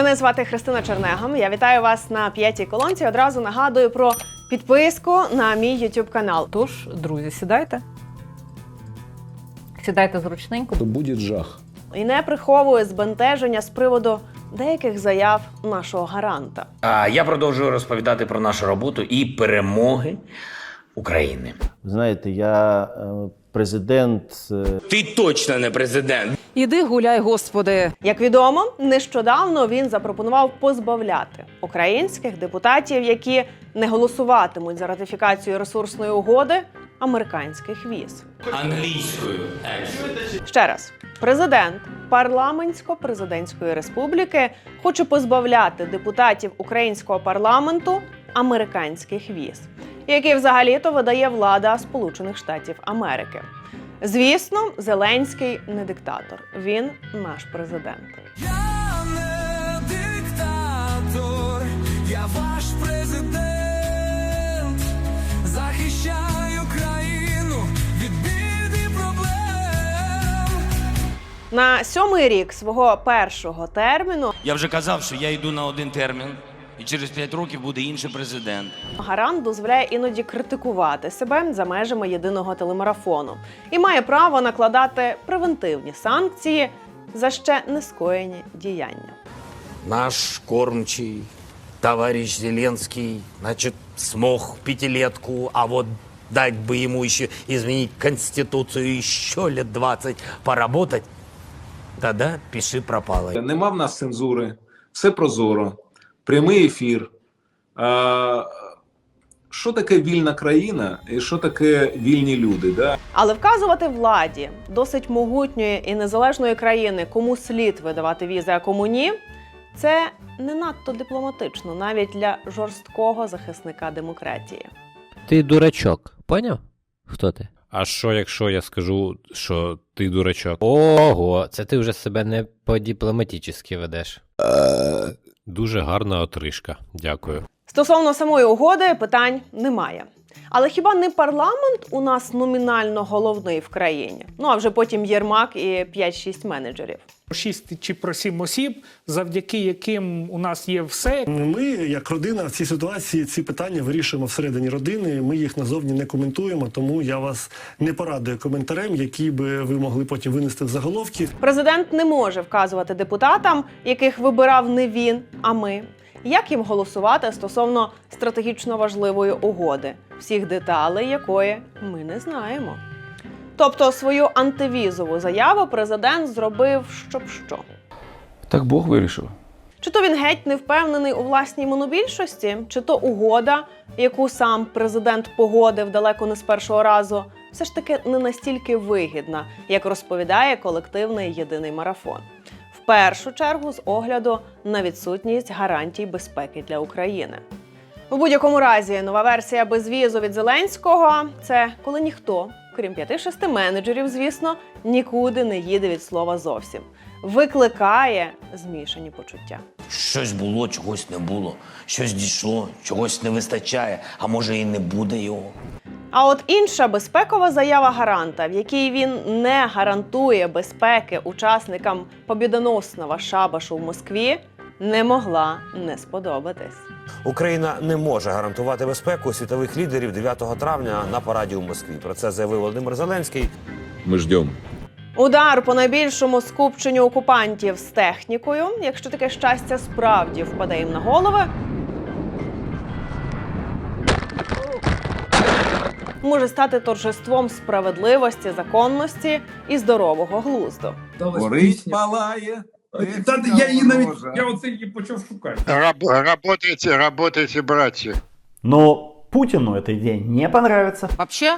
Мене звати Христина Чернегам. Я вітаю вас на п'ятій колонці. Одразу нагадую про підписку на мій YouTube канал. Тож, друзі, сідайте. Сідайте зручненько. то будет жах. І не приховую збентеження з приводу деяких заяв нашого гаранта. А я продовжую розповідати про нашу роботу і перемоги України. Знаєте, я е, президент е, Ти точно не президент. Іди гуляй, господи. Як відомо, нещодавно він запропонував позбавляти українських депутатів, які не голосуватимуть за ратифікацію ресурсної угоди, американських віз. Англійською. Ще раз, президент парламентсько-президентської республіки хоче позбавляти депутатів українського парламенту американських віз, які взагалі-то видає влада Сполучених Штатів Америки. Звісно, Зеленський не диктатор, він наш президент. Я не диктатор, я ваш президент. Захищаю країну від бід і проблем. На сьомий рік свого першого терміну Я вже казав, що я йду на один термін, і через 5 років буде інший президент. Гарант дозволяє іноді критикувати себе за межами єдиного телемарафону і має право накладати превентивні санкції за ще не скоєні діяння. Наш кормчий товарищ Зеленский, значит, смог пятилетку, а вот дать бы ему еще изменить Конституцию еще лет 20 поработать, тогда пиши пропало. Нема в нас цензури, все прозоро, прямий ефір. А, що таке вільна країна і що таке вільні люди? Да? Але вказувати владі досить могутньої і незалежної країни, кому слід видавати візи, а кому ні, це не надто дипломатично навіть для жорсткого захисника демократії. Ти дурачок, поняв? Хто ти? А що, якщо я скажу, що ти дурачок? Ого, це ти вже себе не по-дипломатически ведеш. Дуже гарна отрижка. Дякую. Стосовно самої угоди питань немає. Але хіба не парламент у нас номінально головний в країні? Ну а вже потім Єрмак і 5-6 менеджерів. шість чи про сім осіб, завдяки яким у нас є все. Ми, як родина, в цій ситуації ці питання вирішуємо всередині родини. Ми їх назовні не коментуємо, тому я вас не порадую коментарем, які би ви могли потім винести в заголовки. Президент не може вказувати депутатам, яких вибирав не він, а ми. Як їм голосувати стосовно стратегічно важливої угоди, всіх деталей якої ми не знаємо. Тобто свою антивізову заяву президент зробив щоб що. Так Бог вирішив. Чи то він геть не впевнений у власній монобільшості, чи то угода, яку сам президент погодив далеко не з першого разу, все ж таки не настільки вигідна, як розповідає колективний єдиний марафон. В першу чергу з огляду на відсутність гарантій безпеки для України. У будь-якому разі, нова версія безвізу від Зеленського це коли ніхто, крім 5-6 менеджерів, звісно, нікуди не їде від слова зовсім. Викликає змішані почуття. Щось було, чогось не було, щось дійшло, чогось не вистачає, а може і не буде його. А от інша безпекова заява гаранта, в якій він не гарантує безпеки учасникам побідоносного шабашу в Москві, не могла не сподобатись. Україна не може гарантувати безпеку світових лідерів 9 травня на параді у Москві. Про це заявив Володимир Зеленський. Ми ждем. Удар по найбільшому скупченню окупантів з технікою, якщо таке щастя справді впаде їм на голови. Може стати торжеством справедливості, законності і здорового глузду. Горить, палає. Та я її навіть я оце її почав шукати. Работайте, работайте, братья. Но Путіну цей день не понравится. Вообще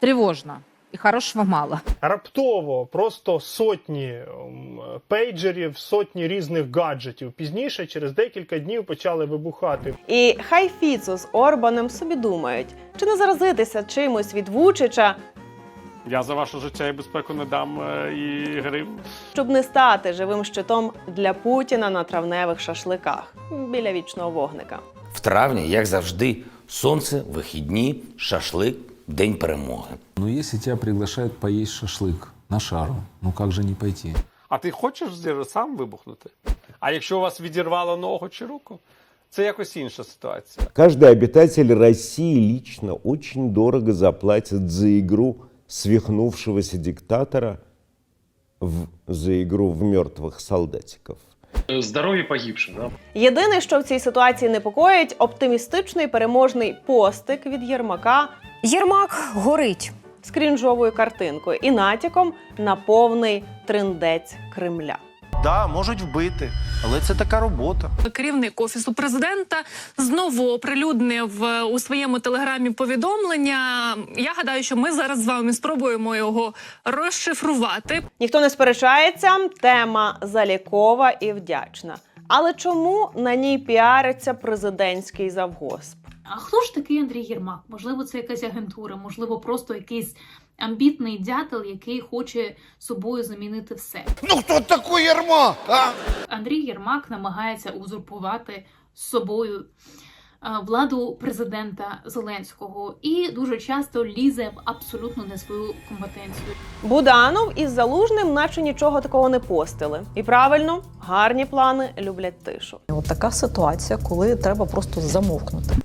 тривожно. І хорошого мало. Раптово просто сотні м, пейджерів, сотні різних гаджетів. Пізніше, через декілька днів, почали вибухати. І хай Фіцо з Орбаном собі думають, чи не заразитися чимось від Вучича, Я за ваше життя і безпеку не дам і грим. щоб не стати живим щитом для Путіна на травневих шашликах біля вічного вогника. В травні, як завжди, сонце, вихідні, шашлик, день перемоги. Но если тебя приглашают поесть шашлык на шару, ну как же не пойти? А ти хочеш сам вибухнути? А якщо у вас відірвало ногу чи руку, це якось інша ситуація. Каждый обитатель России лично очень дорого заплатит за игру свихнувшегося диктатора в, за игру в мертвых солдатиков. Здоров'я погибшим, да? Єдине, що в цій ситуації непокоїть, оптимістичний переможний постик від Єрмака Єрмак горить. з крінжовою картинкою і натяком на повний триндець Кремля. Да, можуть вбити, але це така робота. Керівник офісу президента знову оприлюднив е, у своєму телеграмі повідомлення. Я гадаю, що ми зараз з вами спробуємо його розшифрувати. Ніхто не сперечається, тема залікова і вдячна. Але чому на ній піариться президентський завгосп? А хто ж такий Андрій Єрмак? Можливо, це якась агентура, можливо, просто якийсь амбітний дятел, який хоче собою замінити все. Ну хто такий Єрмак? А? Андрій Єрмак намагається узурпувати з собою е, владу президента Зеленського і дуже часто лізе в абсолютно не свою компетенцію. Буданов із залужним, наче нічого такого не постили. І правильно, гарні плани люблять тишу. От така ситуація, коли треба просто замовкнути.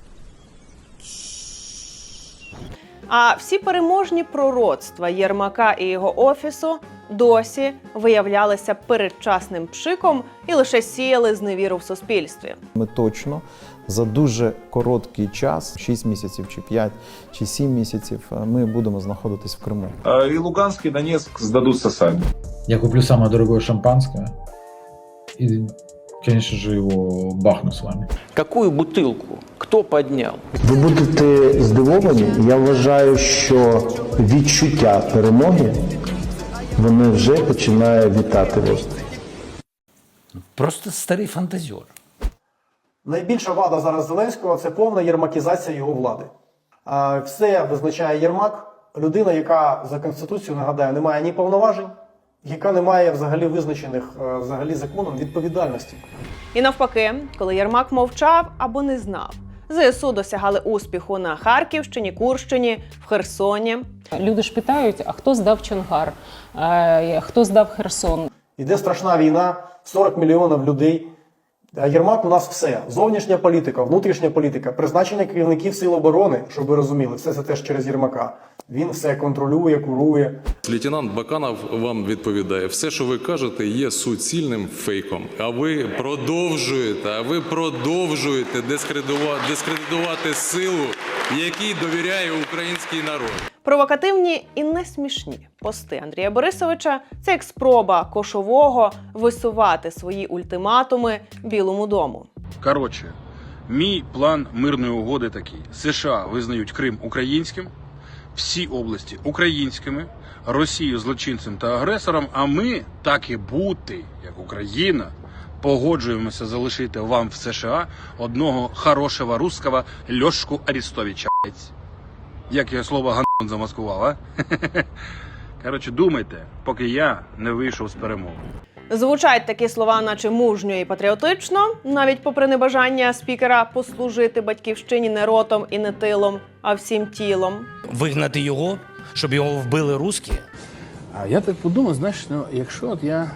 А всі переможні пророцтва Єрмака і його офісу досі виявлялися передчасним пшиком і лише сіяли зневіру в суспільстві. Ми точно за дуже короткий час, 6 місяців чи 5 чи 7 місяців, е, ми будемо знаходитись в Криму. А, И Луганск, и Донецк сдадутся сами. Я куплю самое дорогое шампанское и, конечно же, его бахну с вами. Какую бутилку? Хто підняв? Ви будете здивовані. Я вважаю, що відчуття перемоги вони вже починає вітати вас. Просто старий фантазер. Найбільша вада зараз Зеленського це повна єрмакізація його влади. Все визначає Єрмак, людина, яка за конституцією нагадаю, не має ні повноважень, яка не має взагалі визначених е, взагалі законом відповідальності. І навпаки, коли Єрмак мовчав або не знав, ЗСУ досягали успіху на Харківщині, Курщині, в Херсоні. Люди ж питають: а хто здав Чонгар? Е, Хто здав Херсон? Іде страшна війна, 40 мільйонів людей. А Єрмак у нас все: зовнішня політика, внутрішня політика, призначення керівників сил оборони, щоб ви розуміли, все це теж через Єрмака. Він все контролює, курує. Лейтенант Баканов вам відповідає: все, що ви кажете, є суцільним фейком. А ви продовжуєте, а ви продовжуєте дискредитувати, дискредитувати силу, якій довіряє український народ. Провокативні і не смішні пости Андрія Борисовича це як спроба кошового висувати свої ультиматуми Білому дому. Коротше, мій план мирної угоди такий: США визнають Крим українським, всі області українськими, Росію злочинцем та агресором. А ми, так і бути, як Україна, погоджуємося залишити вам в США одного хорошого русского Льошку Арістовича. Як я слово гандон замаскував, а? Коротше, думайте, поки я не вийшов з перемоги. Звучать такі слова, наче мужньо і патріотично, навіть попри небажання спікера послужити батьківщині не ротом і не тилом, а всім тілом. Вигнати його, щоб його вбили русські. А я так подумав, знаєш, ну якщо от я.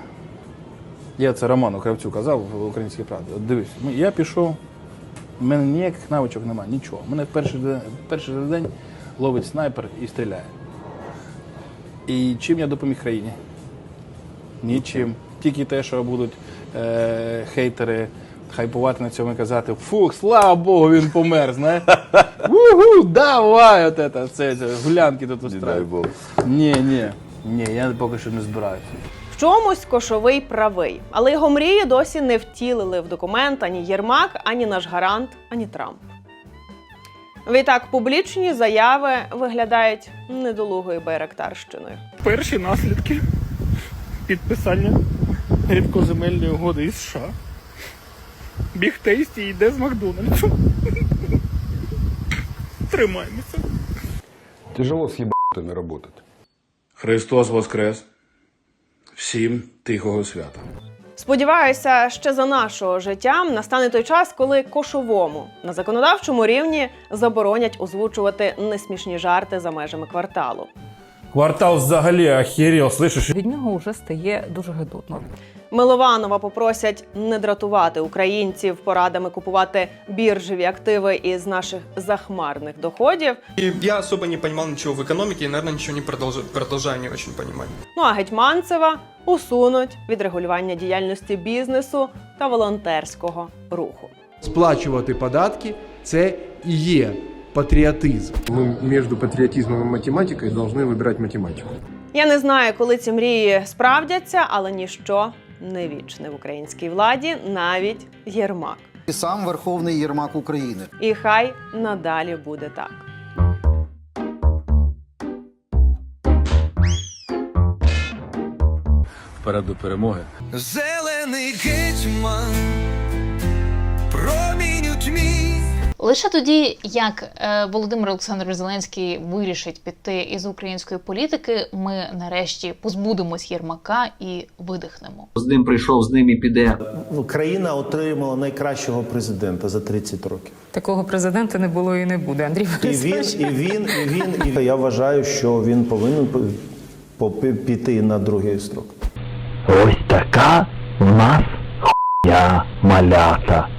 Я це Роману Кравцю казав в українській правді. От дивись, я пішов, в мене ніяких навичок немає, нічого. Мене перший день, перший день ловить снайпер і стріляє. І чим я допоміг країні? Нічим. Тільки те, що будуть е, хейтери хайпувати на цьому і казати: фух, слава Богу, він помер, знаєш. Уху, давай, от це, це, це гулянки тут устраивай. Ні, ні, ні, я поки що не збираюся. В чомусь кошовий правий, але його мрії досі не втілили в документ ані Єрмак, ані наш гарант, ані Трамп. Відтак, публічні заяви виглядають недолугою байрактарщиною. Перші наслідки підписання рідкоземельної угоди із США. Біг Тейсті йде з Макдональдсу. Тримаємося. Тяжело с ебанутыми работать. Христос Воскрес! Всім тихого свята! Сподіваюся, ще за нашого життя настане той час, коли кошовому на законодавчому рівні заборонять озвучувати несмішні жарти за межами кварталу. Квартал взагалі охерел, слышиш? Від нього вже стає дуже гидотно. Милованова попросять не дратувати українців порадами купувати біржеві активи із наших захмарних доходів. И я особо не понимал ничего в экономике и, наверное, ничего не продолжаю, продолжаю не очень понимать. Ну а Гетьманцева усунуть від регулювання діяльності бізнесу та волонтерського руху. Сплачувати податки це і є патріотизм. Мы между патриотизмом и математикой должны выбирать математику. Я не знаю, коли ці мрії справдяться, але ніщо не вічне в українській владі, навіть Єрмак. І сам Верховний Єрмак України. І хай надалі буде так. Вперед до перемоги. Зелений гетьман, Лише тоді, як е, Володимир Олександрович Зеленський вирішить піти із української політики, ми нарешті позбудемось Єрмака і видихнемо. З ним прийшов, з ним і піде. Ну, країна отримала найкращого президента за 30 років. Такого президента не було і не буде. Андрій І він, і він, і він, і я вважаю, що він повинен піти на другий строк. Ось така в нас хуя малята.